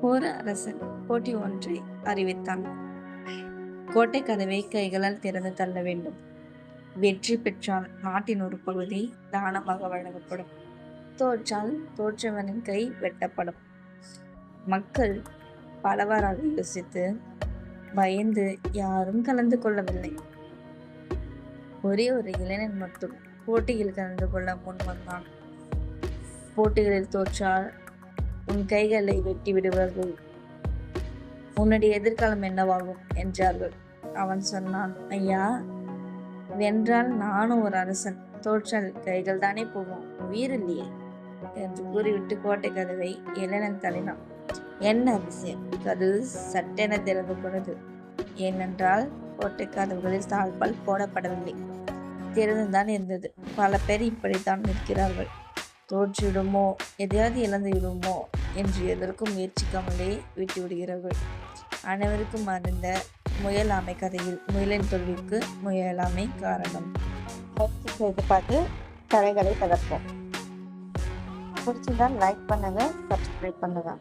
போர் அரசன் போட்டி ஒன்றை அறிவித்தான். கோட்டை கதவை கைகளால் திறந்து தள்ள வேண்டும். வெற்றி பெற்றால் நாட்டின் ஒரு பகுதி தானமாக வழங்கப்படும். தோற்றால் தோற்றவனின் கை வெட்டப்படும். மக்கள் பலவாறாக யோசித்து பயந்து யாரும் கலந்து கொள்ளவில்லை. ஒரே ஒரு இளைஞன் மட்டும் போட்டியில் கலந்து கொள்ள முன் வந்தான் போட்டிகளில் தோற்றால் உன் கைகளை வெட்டி விடுவார்கள். உன்னுடைய எதிர்காலம் என்னவாகும்? என்றார்கள். அவன் சொன்னான் ஐயா வென்றால் நானும் ஒரு அரசன். தோற்றால் கைகள் தானே போகும். உயிர் இல்லையே. என்று கூறிவிட்டு கோட்டை கதவை இளைஞன் தள்ளினான். என்ன அதிசயம் கதவு சட்டென திறந்து கொண்டது ஏனென்றால் கோட்டை கதவுகளில் தாழ்பால் போடப்படவில்லை. திறந்துதான் இருந்தது. பல பேர் இப்படித்தான் நிற்கிறார்கள். தோற்றிவிடுமோ எதையாவது இழந்து விடுமோ என்று எதற்கும் முயற்சிக்காமலே விட்டுவிடுகிறார்கள் அனைவருக்கும் அறிந்த முயலாமை கதையில் முயலின் தொழிலுக்கு முயலாமை காரணம். பயிற்சி செய்து பார்த்து கதைகளை தகர்ப்போம். பிடிச்சிருந்தா லைக் பண்ணுங்க சப்ஸ்கிரைப் பண்ணுங்க.